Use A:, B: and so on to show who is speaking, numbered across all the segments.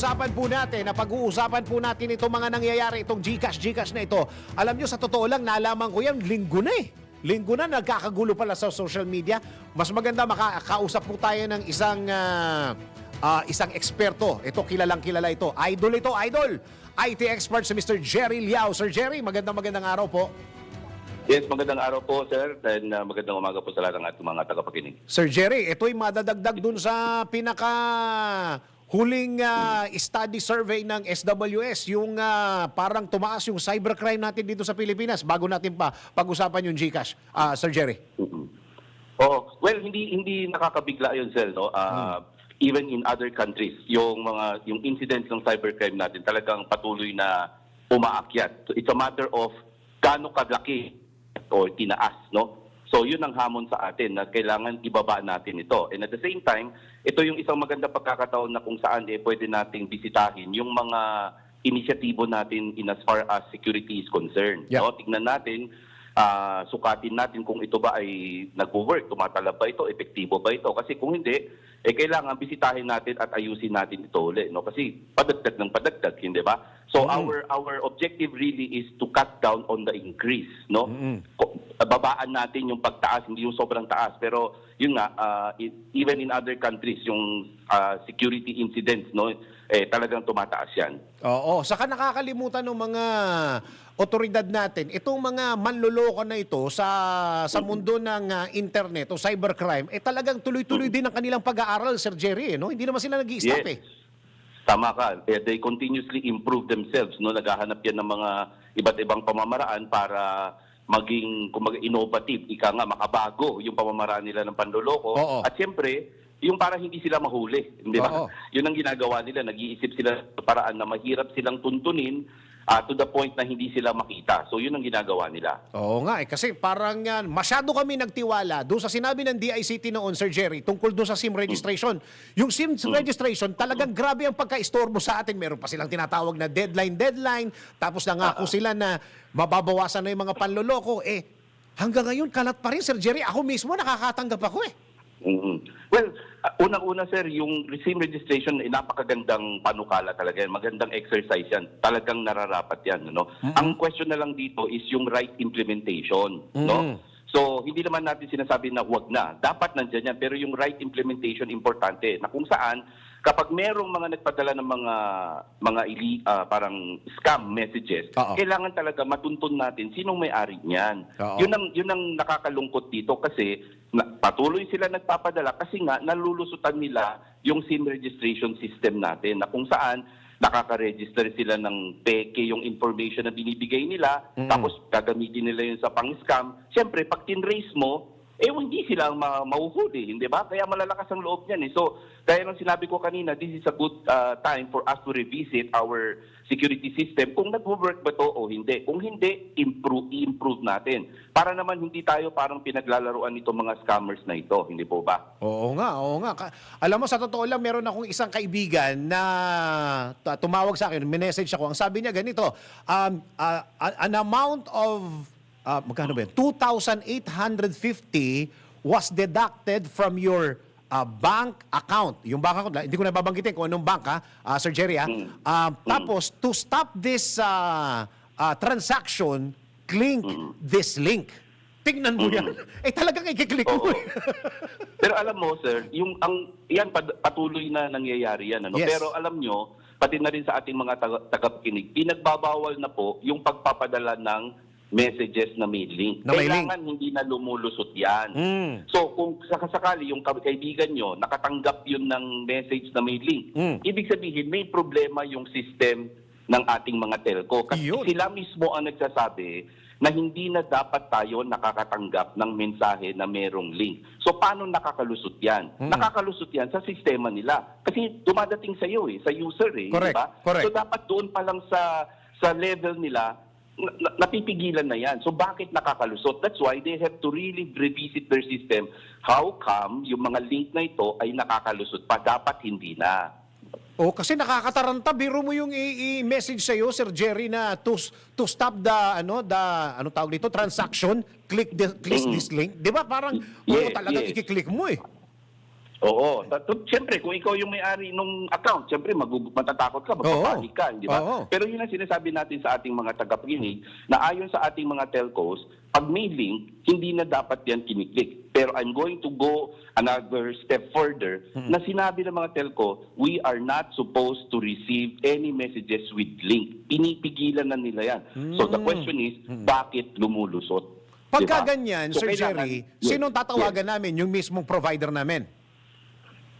A: pag-uusapan po natin, na pag-uusapan po natin itong mga nangyayari, itong Gcash, Gcash na ito. Alam nyo, sa totoo lang, nalaman ko yan, linggo na eh. Linggo na, nagkakagulo pala sa social media. Mas maganda makakausap po tayo ng isang ah, ah, isang eksperto. Ito, kilalang kilala ito. Idol ito, idol. IT expert si Mr. Jerry Liao. Sir Jerry, magandang magandang araw po.
B: Yes, magandang araw po, sir. And uh, magandang umaga po sa lahat ng ating mga tagapakinig.
A: Sir Jerry, ito'y madadagdag dun sa pinaka huling ah, study survey ng SWS, yung ah, parang tumaas yung cybercrime natin dito sa Pilipinas bago natin pa pag-usapan yung GCash. Ah, Sir Jerry.
B: Oh, well, hindi hindi nakakabigla 'yon, sir, no? Uh, Even in other countries, yung mga yung incidents ng cybercrime natin talagang patuloy na umaakyat. So, it's a matter of gaano kalaki o tinaas, no? So, yun ang hamon sa atin na kailangan ibaba natin ito. And at the same time, ito yung isang maganda pagkakataon na kung saan eh, pwede nating bisitahin yung mga inisyatibo natin in as far as security is concerned.
A: Yeah.
B: No? Tingnan natin ah, sukatin natin kung ito ba ay nagwo-work, tumatalab ba ito, epektibo ba ito. Kasi kung hindi, eh kailangan bisitahin natin at ayusin natin ito ulit. No? Kasi padagdag ng padagdag, hindi ba? So our our objective really is to cut down on the increase. No? Ko- Babaan natin yung pagtaas, hindi yung sobrang taas. Pero yun nga, i- even in other countries, yung ah, security incidents, no, eh, talagang tumataas yan.
A: Oo, saka nakakalimutan ng mga otoridad natin, itong mga manloloko na ito sa sa mundo ng ah, internet o cybercrime, eh talagang tuloy-tuloy din ang kanilang pag-aaral, Sir Jerry, eh, no? Hindi naman sila nag-i-stop eh.
B: Tama ka. Eh, They continuously improve themselves. No? Naghahanap yan ng mga iba't ibang pamamaraan para maging kumbaga, innovative. Ika nga, makabago yung pamamaraan nila ng panloloko.
A: Oo.
B: At siyempre, yung para hindi sila mahuli. Di ba?
A: Oo.
B: Yun ang ginagawa nila. Nag-iisip sila sa paraan na mahirap silang tuntunin ah, to the point na hindi sila makita. So yun ang ginagawa nila.
A: Oo nga eh, kasi parang yan, masyado kami nagtiwala doon sa sinabi ng DICT noon, Sir Jerry, tungkol doon sa SIM registration. Yung SIM registration, talagang grabe ang pagka-istorbo sa atin. Meron pa silang tinatawag na deadline, deadline. Tapos nangako sila na mababawasan na yung mga panloloko. Eh, hanggang ngayon, kalat pa rin, Sir Jerry. Ako mismo, nakakatanggap ako eh.
B: Mm Well, uh, unang-una sir, yung SIM registration, eh, napakagandang panukala talaga yan. Magandang exercise yan. Talagang nararapat yan. No? Ang question na lang dito is yung right implementation. No? So, hindi naman natin sinasabi na wag na. Dapat nandiyan yan. Pero yung right implementation, importante. Na kung saan, kapag merong mga nagpadala ng mga mga ili, ah, parang scam messages,
A: Oo.
B: kailangan talaga matuntun natin sinong may-ari niyan. Yun ang yun ang nakakalungkot dito kasi na, patuloy sila nagpapadala kasi nga nalulusutan nila yung SIM registration system natin na kung saan nakaka-register sila ng peke yung information na binibigay nila tapos gagamitin nila yun sa pang-scam. Siyempre, pag tinrace mo, eh hindi sila ma- mahuhuli, hindi ba? Kaya malalakas ang loob niyan eh. So, kaya nung sinabi ko kanina, this is a good uh, time for us to revisit our security system kung nag-work ba to o hindi. Kung hindi, improve, improve natin. Para naman hindi tayo parang pinaglalaruan nitong mga scammers na ito, hindi po ba?
A: Oo nga, oo nga. Alam mo, sa totoo lang, meron akong isang kaibigan na tumawag sa akin, minessage ako. Ang sabi niya ganito, um, uh, an amount of, uh, magkano ba yun? 2,850 was deducted from your uh, bank account. Yung bank account, hindi ko na babanggitin kung anong bank, ha? Uh, Sir Jerry, ha? Um, Tapos, to stop this uh, uh, transaction, click this link. Tingnan mo yan. Eh talagang ikiklik mo.
B: Oo. Pero alam mo, sir, yung ang yan pad- patuloy na nangyayari yan, ano?
A: Yes.
B: Pero alam nyo, pati na rin sa ating mga taga- tagapakinig, pinagbabawal na po yung pagpapadala ng messages na may link.
A: Na may
B: Kailangan hindi na lumulusot yan.
A: Mm.
B: So kung sakasakali yung kaibigan nyo nakatanggap yun ng message na may link,
A: Mm.
B: ibig sabihin may problema yung system ng ating mga telco. Kasi
A: Yun.
B: sila mismo ang nagsasabi na hindi na dapat tayo nakakatanggap ng mensahe na merong link. So paano nakakalusot yan?
A: Mm.
B: Nakakalusot yan sa sistema nila. Kasi dumadating sa iyo eh, sa user eh,
A: Correct,
B: di ba?
A: correct.
B: So dapat doon pa lang sa sa level nila napipigilan na yan. So bakit nakakalusot? That's why they have to really revisit their system. How come yung mga link na ito ay nakakalusot pa? Dapat hindi na.
A: Oh, kasi nakakataranta. Biro mo yung i-message sa Sir Jerry, na to, to stop the, ano, the, ano tawag dito, transaction, click, the, click this link. Di ba? Parang,
B: Yes,
A: talagang
B: yes.
A: ikiklik mo eh.
B: Oo. Siyempre, kung ikaw yung may-ari nung account, siyempre magug- matatakot ka, magpapanik ka, di ba?
A: Oo.
B: Pero yun ang sinasabi natin sa ating mga tagapakinig na ayon sa ating mga telcos, pag may link, hindi na dapat yan kiniklik. Pero I'm going to go another step further na sinabi ng mga telco, we are not supposed to receive any messages with link. Pinipigilan na nila yan. So the question is, bakit lumulusot?
A: Pagka
B: Diba?
A: ganyan,
B: So,
A: Sir Jerry,
B: Yes,
A: sinong
B: yes.
A: tatawagan namin? Yung mismong provider namin.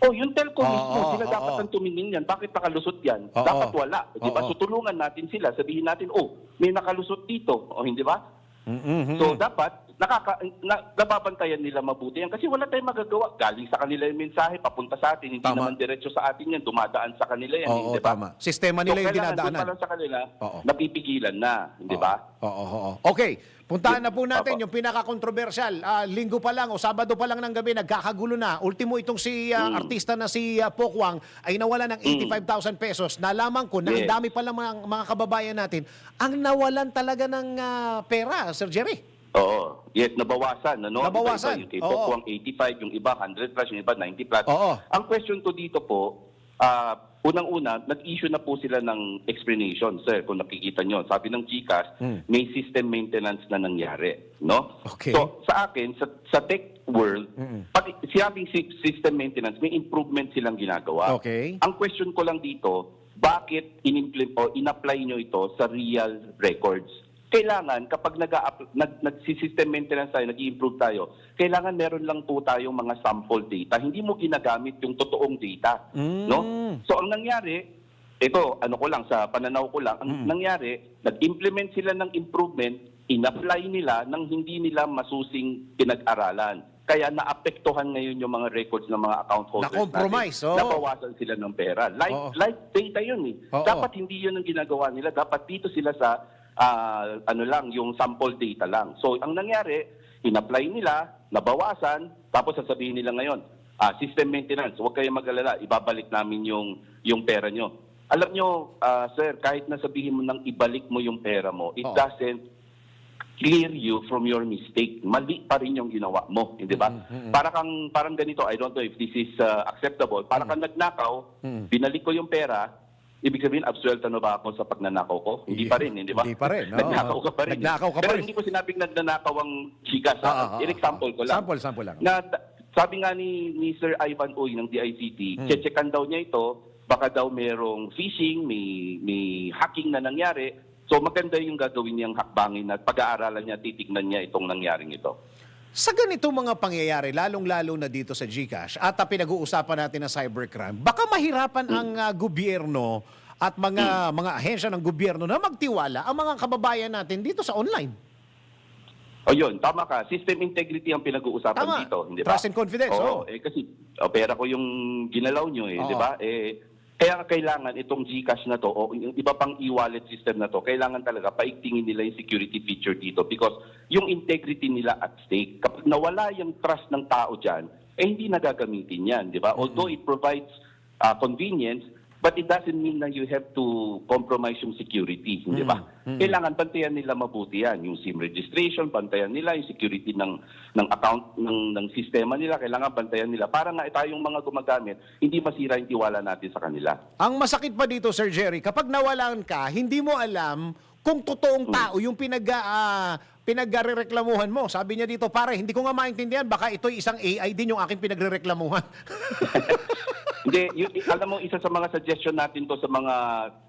B: Oh, yung telco
A: Oo,
B: mismo,
A: oo,
B: sila
A: oo.
B: dapat ang tumingin yan. Bakit nakalusot yan?
A: Oo.
B: Dapat wala. Di ba?
A: Oo.
B: So tulungan natin sila. Sabihin natin, oh, may nakalusot dito. O hindi ba?
A: Mm-hmm.
B: So dapat, nakaka, na, nababantayan nila mabuti yan. Kasi wala tayong magagawa. Galing sa kanila yung mensahe, papunta sa atin. Hindi
A: Tama.
B: naman diretso sa atin yan. Dumadaan sa kanila yan.
A: Oo,
B: hindi ba?
A: tama. Sistema nila yung
B: so, doon
A: dinadaanan.
B: lang sa kanila,
A: Oo.
B: napipigilan na. Hindi ba?
A: Oo, oo, oo. Okay, puntahan na po natin
B: Opo.
A: yung pinaka-controversial. Ah, linggo pa lang o Sabado pa lang ng gabi, nagkakagulo na. Ultimo itong si ah,
B: Mm.
A: artista na si ah, Pokwang ay nawala ng 85,000 pesos. Nalaman ko na ang
B: Yes.
A: dami pa lang mga, mga kababayan natin ang nawalan talaga ng ah, pera, Sir Jerry.
B: Oo. Yes, nabawasan. Ano?
A: Nabawasan.
B: Iba-iba. Yung kay
A: Oo.
B: Pokwang 85, yung iba 100 plus, yung iba 90 plus.
A: Oo.
B: Ang question ko dito po, ah, unang-una, nag-issue na po sila ng explanation, sir, kung nakikita nyo. Sabi ng GCAS, may system maintenance na nangyari. No?
A: Hmm. Okay.
B: So, sa akin, sa, sa tech world, pag sinabing si- system maintenance, may improvement silang ginagawa.
A: Okay.
B: Ang question ko lang dito, bakit in-implement o in-apply nyo ito sa real records? Kailangan kapag nag nag nag-system maintenance tayo, nag-improve tayo, kailangan meron lang po tayong mga sample data. Hindi mo ginagamit yung totoong data, no? So ang nangyari, ito ano ko lang sa pananaw ko lang, ang nangyari, nag-implement sila ng improvement, in-apply nila nang hindi nila masusing pinag-aralan. Kaya naapektuhan ngayon yung mga records ng mga account holders
A: Na-compromise,
B: natin.
A: oo.
B: Nabawasan sila ng pera. Live,
A: Oo.
B: live data yun eh.
A: Oo.
B: Dapat hindi yun ang ginagawa nila. Dapat dito sila sa ah, ano lang, yung sample data lang. So ang nangyari, in-apply nila, nabawasan, tapos sasabihin nila ngayon, ah, system maintenance, huwag kayong mag-alala, ibabalik namin yung, yung pera nyo. Alam nyo, ah, sir, kahit nasabihin mo nang ibalik mo yung pera mo, it
A: Oo.
B: doesn't clear you from your mistake. Mali pa rin yung ginawa mo, hindi ba? Para kang parang ganito, I don't know if this is uh, acceptable. Para kang nagnakaw, binalik ko yung pera, ibig sabihin absuelto na ba ako sa pagnanakaw ko? Hindi pa rin, hindi ba?
A: Hindi pa rin, oo.
B: nagnakaw ka pa rin.
A: Nagnakaw ka pa
B: Pero
A: rin.
B: hindi ko sinabing nagnanakaw ang chikas.
A: Ah, ah, ah,
B: In example ko lang.
A: Sample, sample lang.
B: Na, sabi nga ni, ni Sir Ivan Uy ng DICT,
A: Hmm.
B: checkan daw niya ito, baka daw merong phishing, may, may hacking na nangyari. So maganda yung gagawin niyang hakbangin at pag-aaralan niya, titignan niya itong nangyaring ito.
A: Sa ganitong mga pangyayari, lalong-lalo na dito sa GCash, at ah, pinag-uusapan natin ng cybercrime, baka mahirapan ang ah, gobyerno at mga mga ahensya ng gobyerno na magtiwala ang mga kababayan natin dito sa online.
B: O yun, tama ka. System integrity ang pinag-uusapan
A: Tama.
B: dito, hindi ba?
A: Trust and confidence,
B: Oo,
A: oo.
B: eh kasi o, pera ko yung ginalaw nyo eh, di ba? Eh, kaya kailangan itong GCash na to o yung iba pang e-wallet system na to, kailangan talaga paigtingin nila yung security feature dito because yung integrity nila at stake. Kapag nawala yung trust ng tao dyan, eh hindi nagagamitin yan, di ba? Although it provides uh, convenience, but it doesn't mean na you have to compromise yung security, hindi ba? Kailangan bantayan nila mabuti yan, yung SIM registration, bantayan nila yung security ng ng account ng ng sistema nila, kailangan bantayan nila para nga tayong mga gumagamit, hindi masira yung tiwala natin sa kanila.
A: Ang masakit pa dito, Sir Jerry, kapag nawalan ka, hindi mo alam kung totoong tao yung pinag uh, pinagrereklamuhan mo. Sabi niya dito, pare, hindi ko nga maintindihan, baka ito isang AI din yung aking pinagrereklamuhan.
B: Hindi, yun, alam mo, isa sa mga suggestion natin to sa mga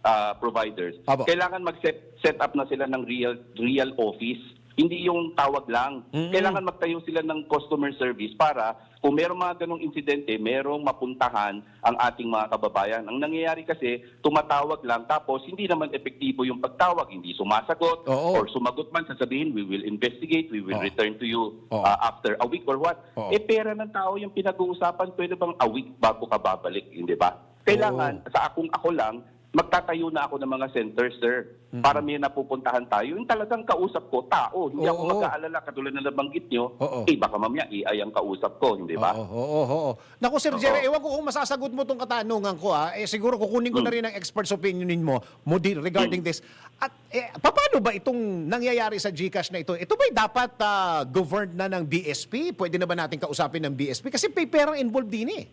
B: ah, providers,
A: Abo.
B: kailangan mag-set set up na sila ng real real office. Hindi yung tawag lang. Kailangan magtayo sila ng customer service para kung merong mga ganong insidente, merong mapuntahan ang ating mga kababayan. Ang nangyayari kasi, tumatawag lang tapos hindi naman epektibo yung pagtawag. Hindi sumasagot
A: Oo.
B: or sumagot man, sasabihin, we will investigate, we will
A: Oo.
B: return to you
A: Oo.
B: ah, after a week or what.
A: Oo.
B: Eh, pera ng tao yung pinag-uusapan, pwede bang a week bago ka babalik, hindi ba? Kailangan, sa akong ako lang, magtatayo na ako ng mga centers, sir, para may napupuntahan tayo. Yung talagang kausap ko, tao. Hindi ako
A: Oo.
B: mag-aalala, katulad na nabanggit nyo,
A: Oo.
B: eh, baka mamaya AI ang kausap ko, hindi ba?
A: Oo, oo, oo. Naku, Sir
B: Oo.
A: Jerry, ewan ko kung masasagot mo tong katanungan ko. Ha. Eh, siguro kukunin ko na rin ang expert's opinionin mo, mo di- regarding this. At eh, paano ba itong nangyayari sa GCash na ito? Ito ba'y dapat ah, governed na ng BSP? Pwede na ba natin kausapin ng BSP? Kasi may perang involved din eh.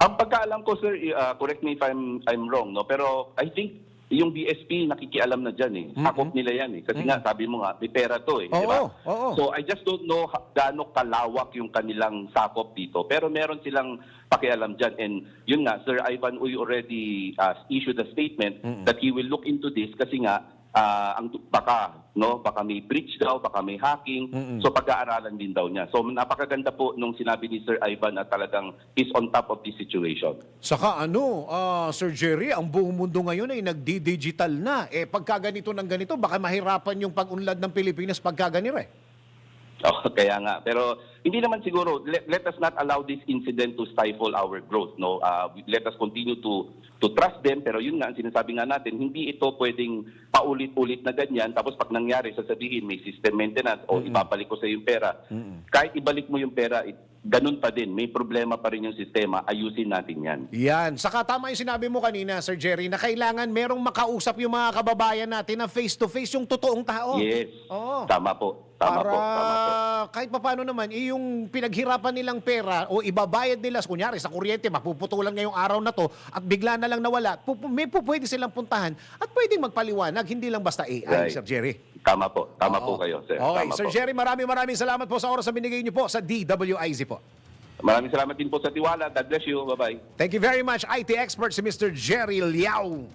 B: Ang pagkaalam ko, sir, uh, correct me if I'm, I'm wrong, no? pero I think yung BSP nakikialam na dyan eh. Sakop nila yan eh. Kasi nga, sabi mo nga, may pera to eh. di ba?
A: Oo, oo.
B: So I just don't know gaano kalawak yung kanilang sakop dito. Pero meron silang pakialam dyan. And yun nga, Sir Ivan Uy already uh, issued a statement that he will look into this kasi nga, ah, ang baka no? Baka may breach daw baka may hacking. So pag-aaralan din daw niya. So napakaganda po nung sinabi ni Sir Ivan na talagang is on top of this situation.
A: Saka ano, ah, Sir Jerry, ang buong mundo ngayon ay nagdi-digital na. Eh, pagka ganito ng ganito, baka mahirapan yung pag-unlad ng Pilipinas pagka ganito eh.
B: Oh, kaya nga. Pero hindi naman siguro, let, let us not allow this incident to stifle our growth. No? Uh, let us continue to to trust them. Pero yun nga, ang sinasabi nga natin, hindi ito pwedeng paulit-ulit na ganyan. Tapos pag nangyari, sasabihin may system maintenance o ibabalik ko sa yung pera. Kahit ibalik mo yung pera, it, ganun pa din. May problema pa rin yung sistema. Ayusin natin yan.
A: Yan. Saka tama yung sinabi mo kanina, Sir Jerry, na kailangan merong makausap yung mga kababayan natin na face-to-face yung totoong tao.
B: Yes.
A: Oo.
B: Tama po. Tama
A: para
B: po. Tama po.
A: kahit papaano naman, eh, yung pinaghirapan nilang pera o ibabayad nila, kunyari sa kuryente, mapuputulan ngayong araw na to at bigla na lang nawala, pu- may pu- pwede silang puntahan at pwedeng magpaliwanag, hindi lang basta AI,
B: Right.
A: Sir Jerry.
B: Tama po. Tama
A: Oo.
B: po kayo, sir.
A: Okay,
B: Tama
A: Sir
B: po.
A: Jerry, maraming maraming salamat po sa oras na binigay niyo po sa DWIZ po.
B: Maraming salamat din po sa tiwala. God bless you. Bye-bye.
A: Thank you very much, IT expert si Mr. Jerry Liao.